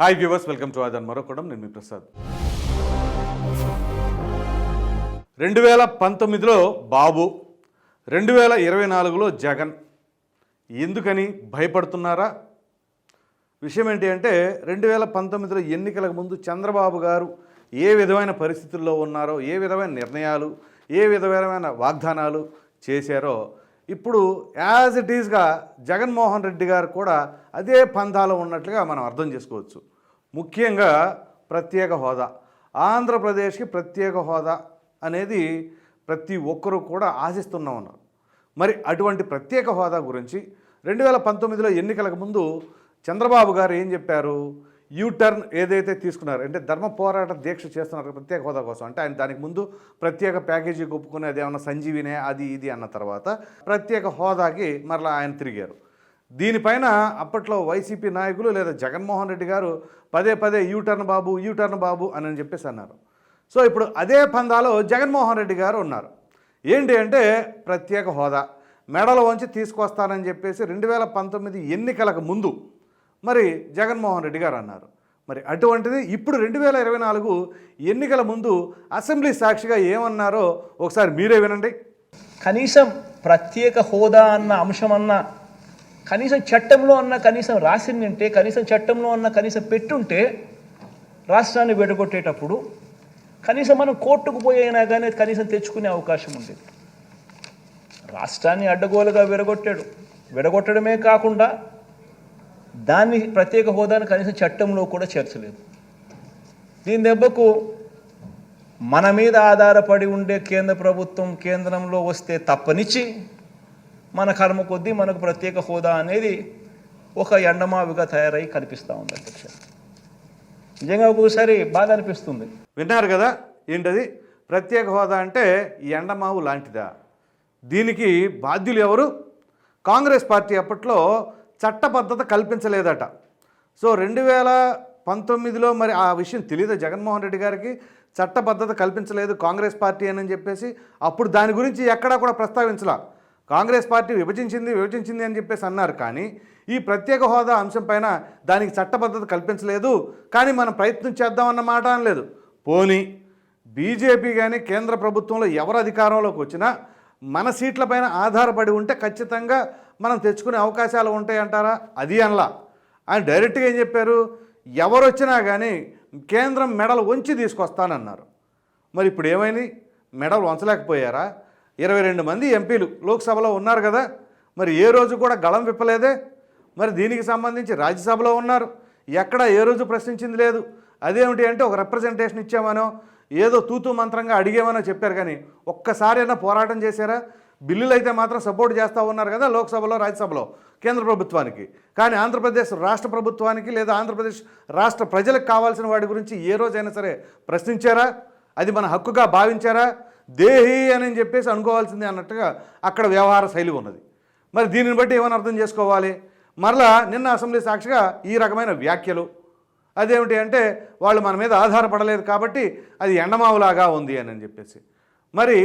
Hi viewers welcome to ఆదన్ మరొకడం నేను మీ ప్రసాద్ రెండు వేల పంతొమ్మిదిలో బాబు రెండు వేల ఇరవై నాలుగులో జగన్. ఎందుకని భయపడుతున్నారా? విషయం ఏంటి అంటే రెండు వేల పంతొమ్మిదిలో ఎన్నికలకు ముందు చంద్రబాబు గారు ఏ విధమైన పరిస్థితుల్లో ఉన్నారో ఏ విధమైన నిర్ణయాలు ఏ విధమైన వాగ్దానాలు చేశారో ఇప్పుడు యాజ్ ఇట్ ఈజ్గా జగన్మోహన్ రెడ్డి గారు కూడా అదే పంథాలో ఉన్నట్లుగా మనం అర్థం చేసుకోవచ్చు. ముఖ్యంగా ప్రత్యేక హోదా. ఆంధ్రప్రదేశ్కి ప్రత్యేక హోదా అనేది ప్రతి ఒక్కరూ కూడా ఆశిస్తున్నా ఉన్నారు. మరి అటువంటి ప్రత్యేక హోదా గురించి రెండు వేల పంతొమ్మిదిలో ఎన్నికలకు ముందు చంద్రబాబు గారు ఏం చెప్పారు? యూ టర్న్ ఏదైతే తీసుకున్నారు అంటే ధర్మ పోరాట దీక్ష చేస్తున్నారు ప్రత్యేక హోదా కోసం. అంటే ఆయన దానికి ముందు ప్రత్యేక ప్యాకేజీ ఒప్పుకునే అది ఏమన్నా సంజీవినే అది ఇది అన్న తర్వాత ప్రత్యేక హోదాకి మరలా ఆయన తిరిగారు. దీనిపైన అప్పట్లో వైసీపీ నాయకులు లేదా జగన్మోహన్ రెడ్డి గారు పదే పదే U turn Babu U turn Babu అని చెప్పేసి అన్నారు. సో ఇప్పుడు అదే పందాలో జగన్మోహన్ రెడ్డి గారు ఉన్నారు. ఏంటి అంటే ప్రత్యేక హోదా. మెడల వంచి తీసుకొస్తానని చెప్పేసి రెండు వేల పంతొమ్మిది ఎన్నికలకు ముందు మరి జగన్మోహన్ రెడ్డి గారు అన్నారు. మరి అటువంటిది ఇప్పుడు రెండు వేల ఇరవై నాలుగు ఎన్నికల ముందు అసెంబ్లీ సాక్షిగా ఏమన్నారో ఒకసారి మీరే వినండి. కనీసం ప్రత్యేక హోదా అన్న అంశం అన్న కనీసం చట్టంలో అన్న కనీసం రాసిందంటే కనీసం చట్టంలో అన్న కనీసం పెట్టుంటే రాష్ట్రాన్ని విడగొట్టేటప్పుడు కనీసం మనం కోర్టుకు పోయినా కానీ కనీసం తెచ్చుకునే అవకాశం ఉండేది. రాష్ట్రాన్ని అడ్డగోలుగా విడగొట్టాడు. విడగొట్టడమే కాకుండా దాన్ని ప్రత్యేక హోదాను కనీసం చట్టంలో కూడా చేర్చలేదు. దీని దెబ్బకు మన మీద ఆధారపడి ఉండే కేంద్ర ప్రభుత్వం కేంద్రంలో వస్తే తప్పనిచ్చి మన కర్మ కొద్దీ మనకు ప్రత్యేక హోదా అనేది ఒక ఎండమావిగా తయారై కనిపిస్తూ ఉంది అధ్యక్ష. నిజంగా ఒక్కొక్కసారి బాధ అనిపిస్తుంది. విన్నారు కదా ఏంటది? ప్రత్యేక హోదా అంటే ఈ ఎండమావు లాంటిదా? దీనికి బాధ్యులు ఎవరు? కాంగ్రెస్ పార్టీ అప్పట్లో చట్టబద్ధత కల్పించలేదట. సో రెండు వేల పంతొమ్మిదిలో మరి ఆ విషయం తెలియదు జగన్మోహన్ రెడ్డి గారికి? చట్టబద్ధత కల్పించలేదు కాంగ్రెస్ పార్టీ అని చెప్పేసి అప్పుడు దాని గురించి ఎక్కడా కూడా ప్రస్తావించలా. కాంగ్రెస్ పార్టీ విభజించింది విభజించింది అని చెప్పేసి అన్నారు కానీ ఈ ప్రత్యేక హోదా అంశం పైన దానికి చట్టబద్ధత కల్పించలేదు. కానీ మనం ప్రయత్నం చేద్దామన్న మాట అనలేదు. పోనీ బీజేపీ కానీ కేంద్ర ప్రభుత్వంలో ఎవరు అధికారంలోకి వచ్చినా మన సీట్లపైన ఆధారపడి ఉంటే ఖచ్చితంగా మనం తెచ్చుకునే అవకాశాలు ఉంటాయంటారా? అది అనలా. ఆయన డైరెక్ట్గా ఏం చెప్పారు? ఎవరు వచ్చినా కానీ కేంద్రం మెడలు వంచి తీసుకొస్తానన్నారు. మరి ఇప్పుడు ఏమైంది? మెడలు వంచలేకపోయారా? ఇరవై రెండు మంది ఎంపీలు లోక్సభలో ఉన్నారు కదా మరి ఏ రోజు కూడా గళం విప్పలేదే? మరి దీనికి సంబంధించి రాజ్యసభలో ఉన్నారు. ఎక్కడ ఏ రోజు ప్రశ్నించింది లేదు. అదేమిటి అంటే ఒక రిప్రజెంటేషన్ ఇచ్చామనో ఏదో తూతూ మంత్రంగా అడిగేమనో చెప్పారు కానీ ఒక్కసారైనా పోరాటం చేశారా? బిల్లులు అయితే మాత్రం సపోర్ట్ చేస్తూ ఉన్నారు కదా లోక్సభలో రాజ్యసభలో కేంద్ర ప్రభుత్వానికి. కానీ ఆంధ్రప్రదేశ్ రాష్ట్ర ప్రభుత్వానికి లేదా ఆంధ్రప్రదేశ్ రాష్ట్ర ప్రజలకు కావాల్సిన వాటి గురించి ఏ రోజైనా సరే ప్రశ్నించారా? అది మన హక్కుగా భావించారా? దేహి అని చెప్పేసి అనుకోవాల్సిందే అన్నట్టుగా అక్కడ వ్యవహార శైలి ఉన్నది. మరి దీనిని బట్టి ఏమైనా అర్థం చేసుకోవాలి? మరలా నిన్న అసెంబ్లీ సాక్షిగా ఈ రకమైన వ్యాఖ్యలు. అదేమిటి అంటే వాళ్ళు మన మీద ఆధారపడలేదు కాబట్టి అది ఎండమావులాగా ఉంది అని చెప్పేసి. మరి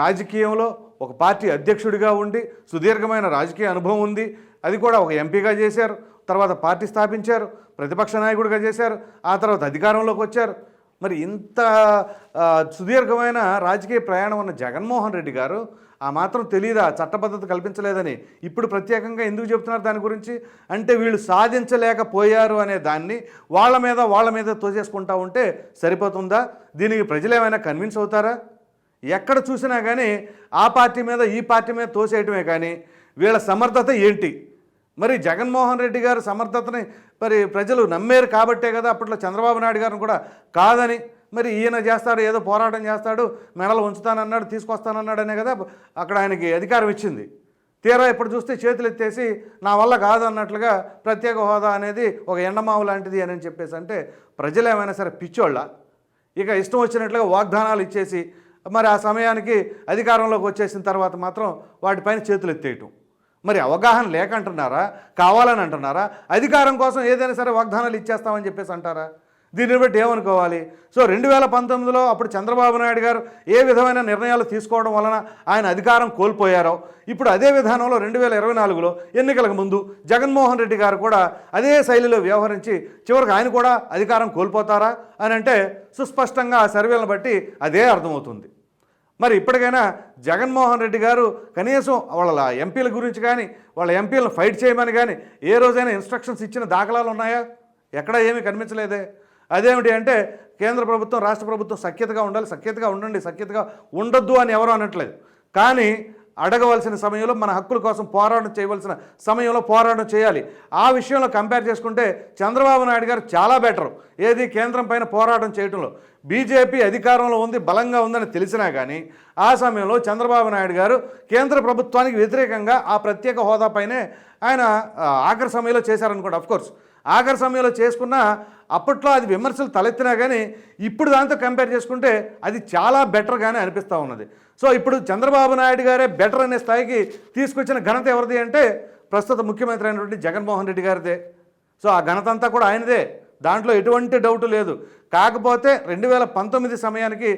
రాజకీయంలో ఒక పార్టీ అధ్యక్షుడిగా ఉండి సుదీర్ఘమైన రాజకీయ అనుభవం ఉంది. అది కూడా ఒక ఎంపీగా చేశారు. తర్వాత పార్టీ స్థాపించారు. ప్రతిపక్ష నాయకుడిగా చేశారు. ఆ తర్వాత అధికారంలోకి వచ్చారు. మరి ఇంత సుదీర్ఘమైన రాజకీయ ప్రయాణం ఉన్న జగన్మోహన్ రెడ్డి గారు ఆ మాత్రం తెలియదా చట్టబద్ధత కల్పించలేదని. ఇప్పుడు ప్రత్యేకంగా ఎందుకు చెప్తున్నారు దాని గురించి? అంటే వీళ్ళు సాధించలేకపోయారు అనే దాన్ని వాళ్ళ మీద వాళ్ళ మీద తోచేసుకుంటా ఉంటే సరిపోతుందా? దీనికి ప్రజలు ఏమైనా కన్విన్స్ అవుతారా? ఎక్కడ చూసినా కానీ ఆ పార్టీ మీద ఈ పార్టీ మీద తోసేయటమే కానీ వీళ్ళ సమర్థత ఏంటి? మరి జగన్మోహన్ రెడ్డి గారు సమర్థతని మరి ప్రజలు నమ్మారు కాబట్టే కదా అప్పట్లో చంద్రబాబు నాయుడు గారిని కూడా కాదని మరి ఈయన చేస్తాడు ఏదో పోరాటం చేస్తాడు మెడలు ఉంచుతానన్నాడు తీసుకొస్తానన్నాడనే కదా అక్కడ ఆయనకి అధికారం ఇచ్చింది. తీరా ఇప్పుడు చూస్తే చేతులు ఎత్తేసి నా వల్ల కాదు అన్నట్లుగా ప్రత్యేక హోదా అనేది ఒక ఎండమావు లాంటిది అని చెప్పేసి అంటే ప్రజలు ఏమైనా సరే పిచ్చోళ్ళ. ఇక ఇష్టం వచ్చినట్లుగా వాగ్దానాలు ఇచ్చేసి మరి ఆ సమయానికి అధికారంలోకి వచ్చేసిన తర్వాత మాత్రం వాటిపైన చేతులు ఎత్తేయటం. మరి అవగాహన లేక అంటున్నారా కావాలని అంటున్నారా? అధికారం కోసం ఏదైనా సరే వాగ్దానాలు ఇచ్చేస్తామని చెప్పేసి అంటారా? దీన్ని బట్టి ఏమనుకోవాలి? సో రెండు వేల పంతొమ్మిదిలో అప్పుడు చంద్రబాబు నాయుడు గారు ఏ విధమైన నిర్ణయాలు తీసుకోవడం వలన ఆయన అధికారం కోల్పోయారో ఇప్పుడు అదే విధానంలో రెండు వేల ఇరవై నాలుగులో ఎన్నికలకు ముందు జగన్మోహన్ రెడ్డి గారు కూడా అదే శైలిలో వ్యవహరించి చివరికి ఆయన కూడా అధికారం కోల్పోతారా అని అంటే సుస్పష్టంగా ఆ సర్వేలను బట్టి అదే అర్థమవుతుంది. మరి ఇప్పటికైనా జగన్మోహన్ రెడ్డి గారు కనీసం వాళ్ళ ఎంపీల గురించి కానీ వాళ్ళ ఎంపీలను ఫైట్ చేయమని కానీ ఏ రోజైనా ఇన్స్ట్రక్షన్స్ ఇచ్చిన దాఖలాలు ఉన్నాయా? ఎక్కడా ఏమీ కనిపించలేదే. అదేమిటి అంటే కేంద్ర ప్రభుత్వం రాష్ట్ర ప్రభుత్వం సఖ్యతగా ఉండాలి సఖ్యతగా ఉండండి సఖ్యతగా ఉండొద్దు అని ఎవరు అనట్లేదు. కానీ అడగవలసిన సమయంలో మన హక్కుల కోసం పోరాటం చేయవలసిన సమయంలో పోరాటం చేయాలి. ఆ విషయంలో కంపేర్ చేసుకుంటే చంద్రబాబు నాయుడు గారు చాలా బెటర్. ఏది కేంద్రం పైన పోరాటం చేయడంలో బీజేపీ అధికారంలో ఉంది బలంగా ఉందని తెలిసినా కానీ ఆ సమయంలో చంద్రబాబు నాయుడు గారు కేంద్ర ప్రభుత్వానికి వ్యతిరేకంగా ఆ ప్రత్యేక హోదాపైనే ఆయన ఆఖరి సమయంలో చేశారనుకోండి అఫ్కోర్స్ ఆఖరి సమయంలో చేసుకున్న అప్పట్లో అది విమర్శలు తలెత్తినా కానీ ఇప్పుడు దాంతో కంపేర్ చేసుకుంటే అది చాలా బెటర్గానే అనిపిస్తూ ఉన్నది. సో ఇప్పుడు చంద్రబాబు నాయుడు గారే బెటర్ అనే స్థాయికి తీసుకొచ్చిన ఘనత ఎవరిది అంటే ప్రస్తుత ముఖ్యమంత్రి అయినటువంటి జగన్మోహన్ రెడ్డి గారిదే. సో ఆ ఘనత అంతా కూడా ఆయనదే. దాంట్లో ఎటువంటి డౌట్ లేదు. కాకపోతే రెండు వేల పంతొమ్మిది సమయానికి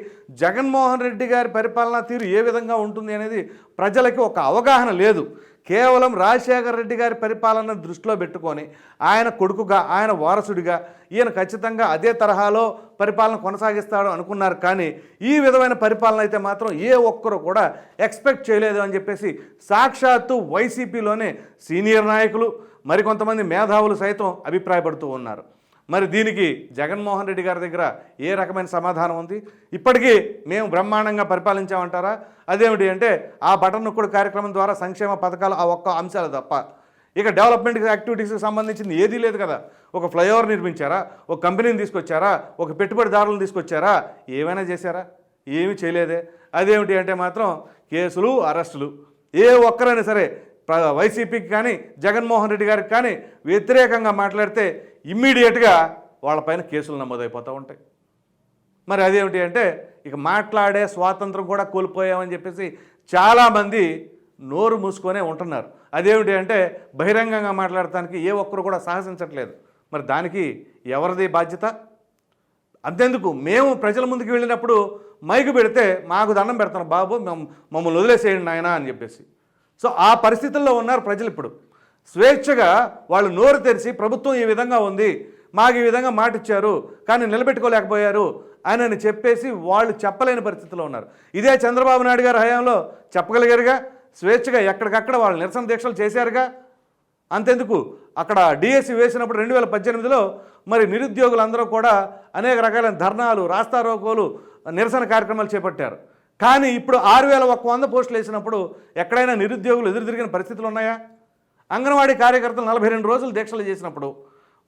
జగన్మోహన్ రెడ్డి గారి పరిపాలనా తీరు ఏ విధంగా ఉంటుంది అనేది ప్రజలకి ఒక అవగాహన లేదు. కేవలం రాజశేఖర రెడ్డి గారి పరిపాలన దృష్టిలో పెట్టుకొని ఆయన కొడుకుగా ఆయన వారసుడిగా ఈయన ఖచ్చితంగా అదే తరహాలో పరిపాలన కొనసాగిస్తాడు అనుకున్నారు. కానీ ఈ విధమైన పరిపాలన అయితే మాత్రం ఏ ఒక్కరు కూడా ఎక్స్పెక్ట్ చేయలేదు అని చెప్పేసి సాక్షాత్తు వైసీపీలోనే సీనియర్ నాయకులు మరికొంతమంది మేధావులు సైతం అభిప్రాయపడుతూ ఉన్నారు. మరి దీనికి జగన్మోహన్ రెడ్డి గారి దగ్గర ఏ రకమైన సమాధానం ఉంది? ఇప్పటికీ మేము బ్రహ్మాండంగా పరిపాలించామంటారా? అదేమిటి అంటే ఆ బటన్ నొక్కుడు కార్యక్రమం ద్వారా సంక్షేమ పథకాలు ఆ ఒక్క అంశాలు తప్ప. ఇక డెవలప్మెంట్ యాక్టివిటీస్కి సంబంధించింది ఏదీ లేదు కదా. ఒక ఫ్లైఓవర్ నిర్మించారా? ఒక కంపెనీని తీసుకొచ్చారా? ఒక పెట్టుబడిదారులను తీసుకొచ్చారా? ఏమైనా చేశారా? ఏమీ చేయలేదే. అదేమిటి అంటే మాత్రం కేసులు అరెస్టులు. ఏ ఒక్కరైనా సరే ప్ర- వైసీపీకి కానీ జగన్మోహన్ రెడ్డి గారికి కానీ వ్యతిరేకంగా మాట్లాడితే ఇమ్మీడియట్గా వాళ్ళపైన కేసులు నమోదైపోతూ ఉంటాయి. మరి అదేమిటి అంటే ఇక మాట్లాడే స్వాతంత్రం కూడా కోల్పోయామని చెప్పేసి చాలామంది నోరు మూసుకొనే ఉంటున్నారు. అదేమిటి అంటే బహిరంగంగా మాట్లాడటానికి ఏ ఒక్కరు కూడా సాహసించట్లేదు. మరి దానికి ఎవరిది బాధ్యత? అంతెందుకు? మేము ప్రజల ముందుకు వెళ్ళినప్పుడు మైకు పెడితే మాకు దండం పెడతారు బాబు మమ్- మమ్మల్ని వదిలేసేయండి నాయన అని చెప్పేసి. సో ఆ పరిస్థితుల్లో ఉన్నారు ప్రజలు ఇప్పుడు. స్వేచ్ఛగా వాళ్ళు నోరు తెరిచి ప్రభుత్వం ఈ విధంగా ఉంది మాకు ఈ విధంగా మాటిచ్చారు కానీ నిలబెట్టుకోలేకపోయారు అని అని చెప్పేసి వాళ్ళు చెప్పలేని పరిస్థితిలో ఉన్నారు. ఇదే చంద్రబాబు నాయుడు గారి హయాంలో చెప్పగలిగారుగా స్వేచ్ఛగా ఎక్కడికక్కడ వాళ్ళు నిరసన దీక్షలు చేశారుగా. అంతెందుకు? అక్కడ డిఎస్సి వేసినప్పుడు రెండు వేల పద్దెనిమిదిలో మరి నిరుద్యోగులందరూ కూడా అనేక రకాలైన ధర్నాలు రాస్తారోకోలు నిరసన కార్యక్రమాలు చేపట్టారు. కానీ ఇప్పుడు ఆరు వేల ఒక్క వంద పోస్టులు వేసినప్పుడు ఎక్కడైనా నిరుద్యోగులు ఎదురు తిరిగిన పరిస్థితులు ఉన్నాయా? అంగన్వాడీ కార్యకర్తలు నలభై రెండు రోజులు దీక్షలు చేసినప్పుడు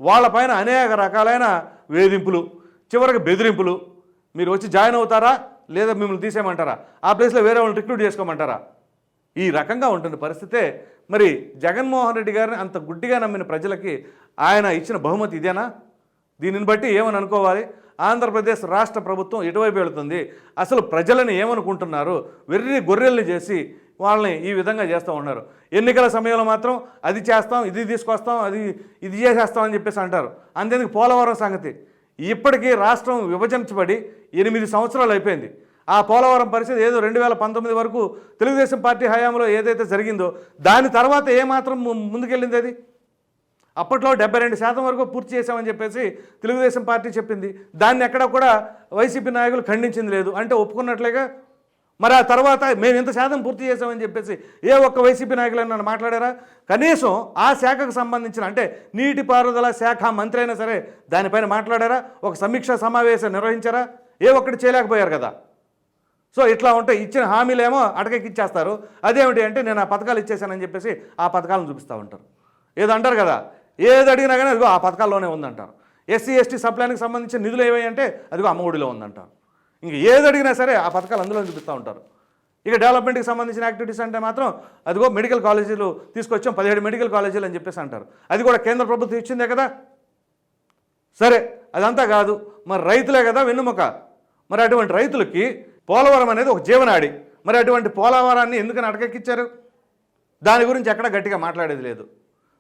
వాళ్ళపైన అనేక రకాలైన వేధింపులు చివరికి బెదిరింపులు. మీరు వచ్చి జాయిన్ అవుతారా? లేదా మిమ్మల్ని తీసేయమంటారా? ఆ ప్లేస్లో వేరే వాళ్ళని రిక్రూట్ చేసుకోమంటారా? ఈ రకంగా ఉంటుంది పరిస్థితే మరి జగన్మోహన్ రెడ్డి గారిని అంత గుడ్డిగా నమ్మిన ప్రజలకి ఆయన ఇచ్చిన బహుమతి ఇదేనా? దీనిని బట్టి ఏమని అనుకోవాలి? ఆంధ్రప్రదేశ్ రాష్ట్ర ప్రభుత్వం ఎటువైపు వెళుతుంది? అసలు ప్రజలని ఏమనుకుంటున్నారు? వెర్రి గొర్రెల్ని చేసి వాళ్ళని ఈ విధంగా చేస్తూ ఉన్నారు. ఎన్నికల సమయంలో మాత్రం అది చేస్తాం ఇది తీసుకొస్తాం అది ఇది చేసేస్తాం అని చెప్పేసి అంటారు. అంతేందుకు పోలవరం సంగతి. ఇప్పటికీ రాష్ట్రం విభజించబడి ఎనిమిది సంవత్సరాలు అయిపోయింది. ఆ పోలవరం పరిస్థితి ఏదో రెండు వేల పంతొమ్మిది వరకు తెలుగుదేశం పార్టీ హయాంలో ఏదైతే జరిగిందో దాని తర్వాత ఏమాత్రం ము- ముందుకెళ్ళింది అది? అప్పట్లో డెబ్బై రెండు శాతం వరకు పూర్తి చేశామని చెప్పేసి తెలుగుదేశం పార్టీ చెప్పింది. దాన్ని ఎక్కడ కూడా వైసీపీ నాయకులు ఖండించింది లేదు. అంటే ఒప్పుకున్నట్లేగా మరి ఆ తర్వాత మేము ఇంత శాతం పూర్తి చేసామని చెప్పేసి ఏ ఒక్క వైసీపీ నాయకులైనా మాట్లాడారా? కనీసం ఆ శాఖకు సంబంధించిన అంటే నీటిపారుదల శాఖ మంత్రి అయినా సరే దానిపైన మాట్లాడారా? ఒక సమీక్షా సమావేశం నిర్వహించారా? ఏ ఒక్కటి చేయలేకపోయారు కదా. సో ఇట్లా ఉంటే ఇచ్చిన హామీలేమో అటకెక్కిచ్చేస్తారు. అదేమిటి అంటే నేను ఆ పథకాలు ఇచ్చేసానని చెప్పేసి ఆ పథకాలను చూపిస్తూ ఉంటారు. ఏదంటారు అంటారు కదా? ఏది అడిగినా కానీ అదిగో ఆ పథకాల్లోనే ఉందంటారు. ఎస్సీ ఎస్టీ సప్లాన్కి సంబంధించిన నిధులు ఏవైంటే అదిగో అమ్మఒడిలో ఉందంటారు. ఇంక ఏది అడిగినా సరే ఆ పథకాలు అందులో చూపిస్తూ ఉంటారు. ఇక డెవలప్మెంట్కి సంబంధించిన యాక్టివిటీస్ అంటే మాత్రం అదిగో మెడికల్ కాలేజీలు తీసుకొచ్చాం పదిహేడు మెడికల్ కాలేజీలు అని చెప్పేసి అంటారు. అది కూడా కేంద్ర ప్రభుత్వం ఇచ్చిందే కదా? సరే అదంతా కాదు. మరి రైతులే కదా వెన్నుముక. మరి అటువంటి రైతులకి పోలవరం అనేది ఒక జీవనాడి. మరి అటువంటి పోలవరాన్ని ఎందుకని అటకెక్కిచ్చారు? దాని గురించి ఎక్కడ గట్టిగా మాట్లాడేది లేదు.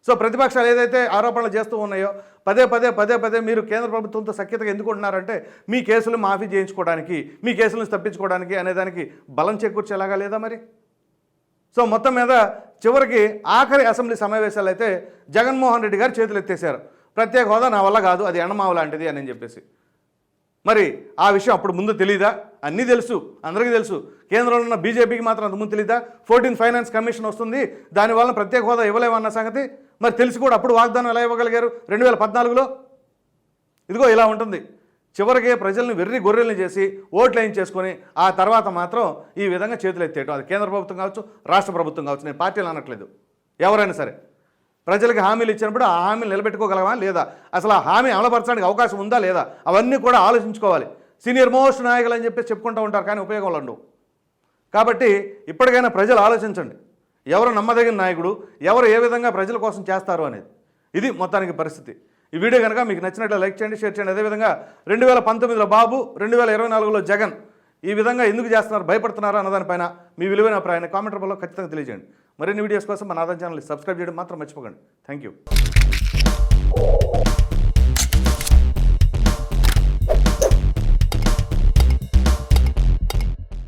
సో ప్రతిపక్షాలు ఏదైతే ఆరోపణలు చేస్తూ ఉన్నాయో పదే పదే పదే పదే మీరు కేంద్ర ప్రభుత్వంతో సఖ్యతగా ఎందుకు ఉంటున్నారంటే మీ కేసులు మాఫీ చేయించుకోవడానికి మీ కేసులను తప్పించుకోవడానికి అనేదానికి బలం చేకూర్చేలాగా లేదా మరి? సో మొత్తం మీద చివరికి ఆఖరి అసెంబ్లీ సమావేశాలు అయితే జగన్మోహన్ రెడ్డి గారు చేతులు ఎత్తేశారు. ప్రత్యేక హోదా నా వల్ల కాదు అది ఎండమావ లాంటిది అని చెప్పేసి. మరి ఆ విషయం అప్పుడు ముందు తెలీదా? అన్నీ తెలుసు అందరికీ తెలుసు. కేంద్రంలో ఉన్న బీజేపీకి మాత్రం అంత ముందు తెలీదా? ఫోర్టీన్ ఫైనాన్స్ కమిషన్ వస్తుంది. దానివల్ల ప్రత్యేక హోదా ఇవ్వలేమన్న సంగతి? మరి తెలిసి కూడా అప్పుడు వాగ్దానం ఎలా ఇవ్వగలిగారు? రెండు వేల పద్నాలుగులో? ఇదిగో ఇలా ఉంటుంది. చివరికి ప్రజల్ని వెర్రి గొర్రెల్ని చేసి ఓట్లు వేయించేసుకొని ఆ తర్వాత మాత్రం ఈ విధంగా చేతులు ఎత్తేయటం. అది కేంద్ర ప్రభుత్వం కావచ్చు రాష్ట్ర ప్రభుత్వం కావచ్చు. నేను పార్టీలు అనట్లేదు. ఎవరైనా సరే. ప్రజలకు హామీలు ఇచ్చినప్పుడు ఆ హామీలు నిలబెట్టుకోగలమా లేదా? అసలు ఆ హామీ అమలుపరచడానికి అవకాశం ఉందా లేదా? అవన్నీ కూడా ఆలోచించుకోవాలి. సీనియర్ మోస్ట్ నాయకులు అని చెప్పేసి చెప్పుకుంటూ ఉంటారు కానీ ఉపయోగం ఉండవు. కాబట్టి ఇప్పటికైనా ప్రజలు ఆలోచించండి. ఎవరు నమ్మదగిన నాయకుడు ఎవరు ఏ విధంగా ప్రజల కోసం చేస్తారు అనేది. ఇది మొత్తానికి పరిస్థితి. ఈ వీడియో కనుక మీకు నచ్చినట్లు లైక్ చేయండి షేర్ చేయండి. అదేవిధంగా రెండు వేల పంతొమ్మిదిలో బాబు రెండు వేల ఇరవై నాలుగులో జగన్ ఈ విధంగా ఎందుకు చేస్తున్నారు భయపడుతున్నారు అన్నదానిపైన మీ విలువైన అభిప్రాయాన్ని కామెంట్ రూపంలో ఖచ్చితంగా తెలియజేయండి. మరిన్ని వీడియోస్ కోసం మన ఆదాయం ఛానల్ సబ్స్క్రైబ్ చేయడం మాత్రం మర్చిపోకండి. Thank you